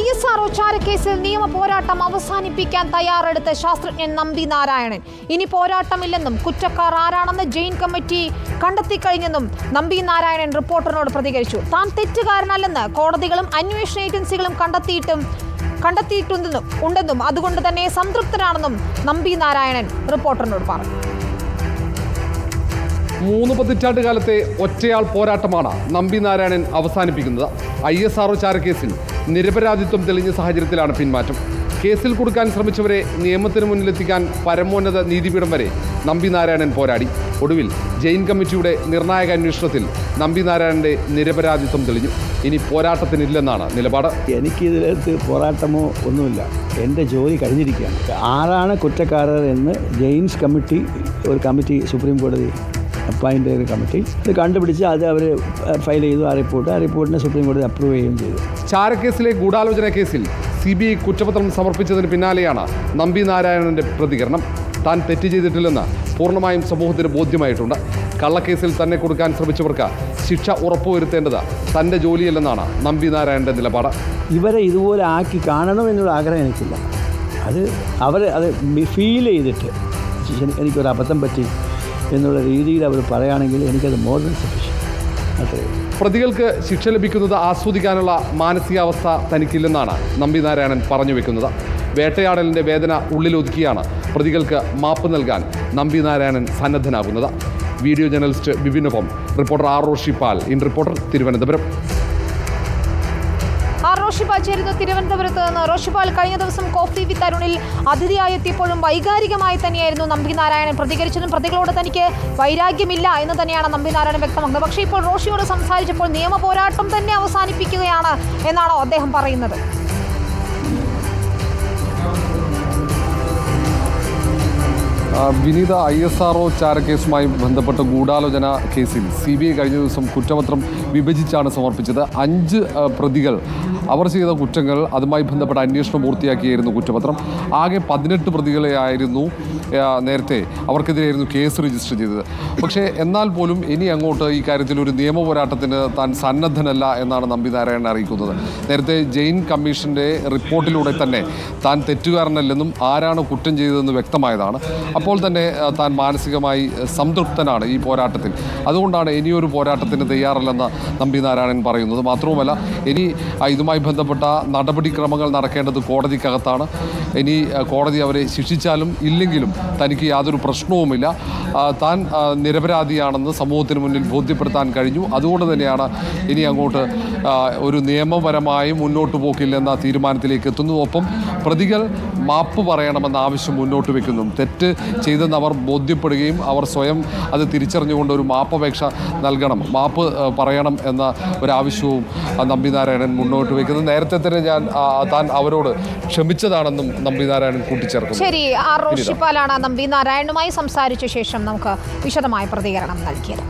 I S R ചാരക്കേസിൽ നിയമ പോരാട്ടം അവസാനിപ്പിക്കാൻ തയ്യാറെടുത്ത ശാസ്ത്രജ്ഞൻ നമ്പി നാരായണൻ. ഇനി പോരാട്ടമില്ലെന്നും കുറ്റക്കാർ ആരാണെന്ന് ജെയിൻ കമ്മിറ്റി കണ്ടെത്തി കഴിഞ്ഞെന്നും നമ്പി നാരായണൻ റിപ്പോർട്ടറിനോട് പ്രതികരിച്ചു. താൻ തെറ്റുകാരനല്ലെന്ന് കോടതികളും അന്വേഷണ ഏജൻസികളും കണ്ടെത്തിയിട്ടും കണ്ടെത്തിയിട്ടുണ്ടെന്നും ഉണ്ടെന്നും അതുകൊണ്ട് തന്നെ സംതൃപ്തനാണെന്നും നമ്പി നാരായണൻ റിപ്പോർട്ടറിനോട് പറഞ്ഞു. മൂന്ന് പതിറ്റാണ്ട് കാലത്തെ ഒറ്റയാൾ പോരാട്ടമാണ് നമ്പി നാരായണൻ അവസാനിപ്പിക്കുന്നത്. ഐ എസ് ആർ ചാരക്കേസിൽ നിരപരാധിത്വം തെളിഞ്ഞ സാഹചര്യത്തിലാണ് പിന്മാറ്റം. കേസിൽ കൊടുക്കാൻ ശ്രമിച്ചവരെ നിയമത്തിന് മുന്നിലെത്തിക്കാൻ പരമോന്നത നീതിപീഠം വരെ നമ്പി നാരായണൻ പോരാടി. ഒടുവിൽ ജെയിൻ കമ്മിറ്റിയുടെ നിർണായക അന്വേഷണത്തിൽ നമ്പി നാരായണന്റെ നിരപരാധിത്വം തെളിഞ്ഞു. ഇനി പോരാട്ടത്തിനില്ലെന്നാണ് നിലപാട്. എനിക്കിതിനകത്ത് പോരാട്ടമോ ഒന്നുമില്ല. എന്റെ ജോലി കഴിഞ്ഞിരിക്കുകയാണ്. ആരാണ് കുറ്റക്കാരർ എന്ന് ജെയിൻസ് കമ്മിറ്റി ഒരു കമ്മിറ്റി സുപ്രീം കോടതി അപ്പോയിന്റ് ചെയ്ത കമ്മിറ്റി. ഇത് കണ്ടുപിടിച്ച് അത് അവർ ഫയൽ ചെയ്തു ആ റിപ്പോർട്ട് ആ റിപ്പോർട്ടിനെ സുപ്രീം കോടതി അപ്രൂവ് ചെയ്യുകയും ചെയ്തു. ചാരക്കേസിലെ ഗൂഢാലോചന കേസിൽ സി ബി ഐ കുറ്റപത്രം സമർപ്പിച്ചതിന് പിന്നാലെയാണ് നമ്പി നാരായണന്റെ പ്രതികരണം. താൻ തെറ്റ് ചെയ്തിട്ടില്ലെന്ന് പൂർണമായും സമൂഹത്തിന് ബോധ്യമായിട്ടുണ്ട്. കള്ളക്കേസിൽ തന്നെ കൊടുക്കാൻ ശ്രമിച്ചവർക്ക് ശിക്ഷ ഉറപ്പുവരുത്തേണ്ടത് തന്റെ ജോലിയല്ലെന്നാണ് നമ്പി നാരായണന്റെ നിലപാട്. ഇവരെ ഇതുപോലെ ആക്കി കാണണം എന്നുള്ള ആഗ്രഹം എനിക്കില്ല. അത് അവർ അത് ഫീൽ ചെയ്തിട്ട് എനിക്കൊരു അബദ്ധം പറ്റി എന്നുള്ള രീതിയിൽ അവർ പറയുകയാണെങ്കിൽ എനിക്കത് മോർ ദൻ സഫീഷ്യൻ ഉള്ളൂ. പ്രതികൾക്ക് ശിക്ഷ ലഭിക്കുന്നത് ആസ്വദിക്കാനുള്ള മാനസികാവസ്ഥ തനിക്കില്ലെന്നാണ് നമ്പി നാരായണൻ പറഞ്ഞു വെക്കുന്നത്. വേട്ടയാടലിന്റെ വേദന ഉള്ളിലൊതുക്കിയാണ് പ്രതികൾക്ക് മാപ്പ് നൽകാൻ നമ്പി നാരായണൻ സന്നദ്ധനാകുന്നത്. Video journalist ബിബിനൊപ്പം reporter R Pal in reporter Thiruvananthapuram. Roshipal ചേരുന്ന തിരുവനന്തപുരത്ത് നിന്ന്. റോഷിപാൽ കഴിഞ്ഞ ദിവസം കോഫി വിത്ത് അരുണിൽ അതിഥിയായി എത്തിയപ്പോഴും വൈകാരികമായി തന്നെയായിരുന്നു നമ്പി നാരായണൻ. പ്രതികരിച്ചതും പ്രതികളോട് തനിക്ക് വൈരാഗ്യമില്ല എന്ന് തന്നെയാണ് നമ്പി നാരായണൻ വ്യക്തമാക്കുന്നത്. പക്ഷേ ഇപ്പോൾ റോഷിയോട് സംസാരിച്ചപ്പോൾ നിയമ പോരാട്ടം തന്നെ അവസാനിപ്പിക്കുകയാണ് എന്നാണോ അദ്ദേഹം പറയുന്നത്. Vineetha I S R O ചാരക്കേസുമായി ബന്ധപ്പെട്ട ഗൂഢാലോചന കേസിൽ സി ബി ഐ കഴിഞ്ഞ ദിവസം കുറ്റപത്രം വിഭജിച്ചാണ് സമർപ്പിച്ചത്. അഞ്ച് പ്രതികൾ അവർ ചെയ്ത കുറ്റങ്ങൾ അതുമായി ബന്ധപ്പെട്ട അന്വേഷണം പൂർത്തിയാക്കിയായിരുന്നു കുറ്റപത്രം. ആകെ പതിനെട്ട് പ്രതികളെ ആയിരുന്നു നേരത്തെ അവർക്കെതിരെയായിരുന്നു കേസ് രജിസ്റ്റർ ചെയ്തത്. പക്ഷേ എന്നാൽ പോലും ഇനി അങ്ങോട്ട് ഈ കാര്യത്തിൽ ഒരു നിയമ പോരാട്ടത്തിന് താൻ സന്നദ്ധനല്ല എന്നാണ് നമ്പി നാരായണൻ അറിയിക്കുന്നത്. നേരത്തെ ജെയിൻ കമ്മീഷന്റെ റിപ്പോർട്ടിലൂടെ തന്നെ താൻ തെറ്റുകാരനല്ലെന്നും ആരാണ് കുറ്റം ചെയ്തതെന്ന് വ്യക്തമായതാണ്. അപ്പോൾ തന്നെ താൻ മാനസികമായി സംതൃപ്തനാണ് ഈ പോരാട്ടത്തിൽ. അതുകൊണ്ടാണ് ഇനിയൊരു പോരാട്ടത്തിന് തയ്യാറല്ലെന്ന് നമ്പി നാരായണൻ പറയുന്നത്. മാത്രവുമല്ല ഇനി ആ, ഇതുമായി ബന്ധപ്പെട്ട നടപടിക്രമങ്ങൾ നടക്കേണ്ടത് കോടതിക്കകത്താണ്. ഇനി കോടതി അവരെ ശിക്ഷിച്ചാലും ഇല്ലെങ്കിലും തനിക്ക് യാതൊരു പ്രശ്നവുമില്ല. താൻ നിരപരാധിയാണെന്ന് സമൂഹത്തിന് മുന്നിൽ ബോധ്യപ്പെടുത്താൻ കഴിഞ്ഞു. അതുകൊണ്ട് തന്നെയാണ് ഇനി അങ്ങോട്ട് ഒരു നിയമപരമായി മുന്നോട്ട് പോക്കില്ലെന്ന തീരുമാനത്തിലേക്ക് എത്തുന്നു ഒപ്പം പ്രതികൾ മാപ്പ് പറയണമെന്ന ആവശ്യം മുന്നോട്ട് വെക്കുന്നു. തെറ്റ് ചെയ്തെന്ന് അവർ ബോധ്യപ്പെടുകയും അവർ സ്വയം അത് തിരിച്ചറിഞ്ഞുകൊണ്ട് ഒരു മാപ്പപേക്ഷ നൽകണം. മാപ്പ് പറയണം എന്ന ഒരാവശ്യവും നമ്പി നമ്പിനാരായണൻ മുന്നോട്ട് വെക്കുന്നത് നേരത്തെ തന്നെ ഞാൻ താൻ അവരോട് ക്ഷമിച്ചതാണെന്നും നമ്പിനാരായണൻ കൂട്ടിച്ചേർക്കുന്നു. ശരി ആർ റോഷിപ്പാലാണ് നമ്പി നാരായണനുമായി സംസാരിച്ച ശേഷം നമുക്ക് വിശദമായ പ്രതികരണം നൽകിയത്.